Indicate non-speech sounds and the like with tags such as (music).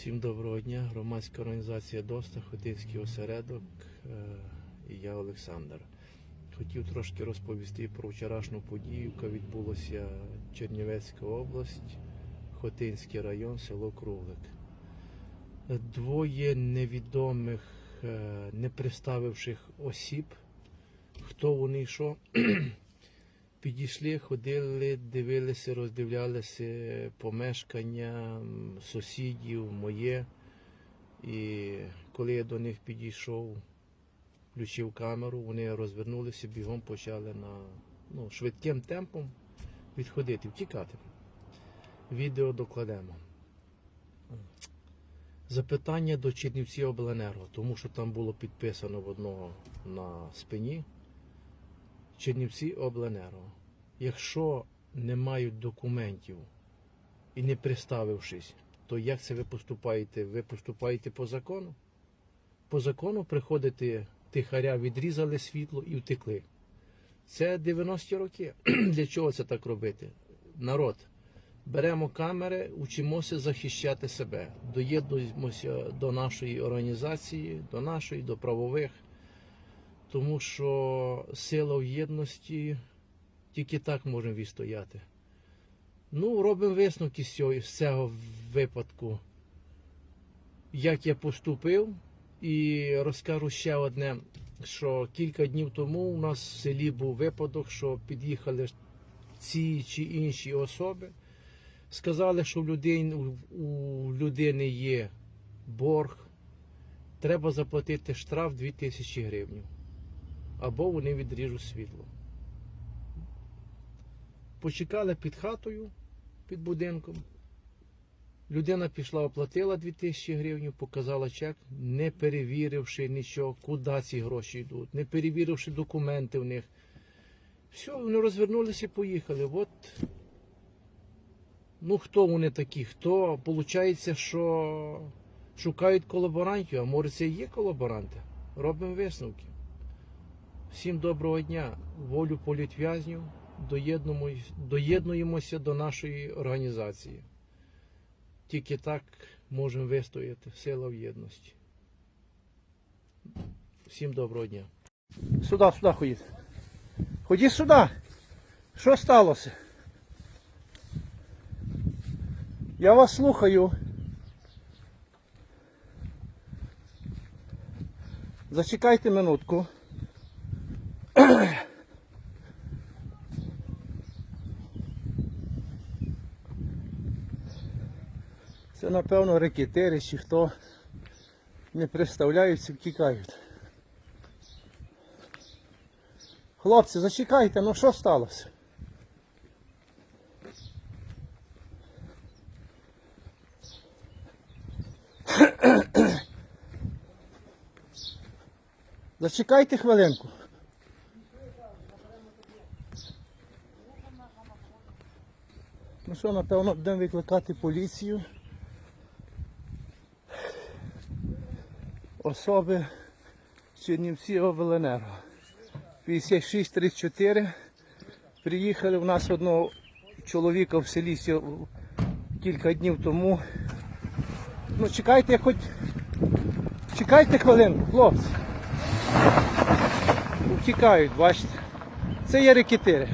Всім доброго дня. Громадська організація ДОСТА, Хотинський осередок е, і я Олександр. Хотів трошки розповісти про вчорашню подію, яка відбулася Чернівецька область, Хотинський район, село Круглик. Двоє невідомих, е, не представивших осіб, хто вони що, підійшли, ходили, дивилися, роздивлялися помешкання сусідів, моє. І коли я до них підійшов, включив камеру, вони розвернулися, бігом почали на ну, швидким темпом відходити, втікати. Відео докладемо. Запитання до Чернівці Обленерго, тому що там було підписано в одного на спині. Чернівці Обленерго. Якщо не мають документів і не представившись, то як це ви поступаєте? Ви поступаєте по закону? По закону приходите тихаря, відрізали світло і втекли. Це 90-ті роки. (clears throat) Для чого це так робити? Народ, беремо камери, учимося захищати себе, доєднуємося до нашої організації, до нашої, до правових тому що сила в єдності тільки так можемо відстояти. Ну, робимо висновки з цього, випадку, як я поступив, і розкажу ще одне, що кілька днів тому у нас в селі був випадок, що під'їхали ці чи інші особи, сказали, що у людини є борг, треба заплатити штраф 2000 гривень або вони відріжуть світло. Почекали під хатою, під будинком. Людина пішла, оплатила 2000 гривень, показала чек, не перевіривши нічого, куди ці гроші йдуть, не перевіривши документи в них. Все, вони розвернулися і поїхали. От, ну хто вони такі? Хто? Получається, що шукають колаборантів, а може це є колаборанти. Робимо висновки. Всім доброго дня, волю політв'язнів, доєднуємося до нашої організації. Тільки так можемо вистояти сила в єдності. Всім доброго дня. Сюди, сюди ходіть. Ходіть сюди. Що сталося? Я вас слухаю. Зачекайте минутку. Це, напевно, рекетери чи хто не представляються, втікають. Хлопці, зачекайте, ну що сталося? Зачекайте хвилинку. Ну що, напевно, будемо викликати поліцію. Особи Чернівці Обленерго. 5634. Приїхали в нас одного чоловіка в селі кілька днів тому. Ну чекайте хоч. Чекайте хвилинку, хлопці. Втікають, бачите. Це є рекетири.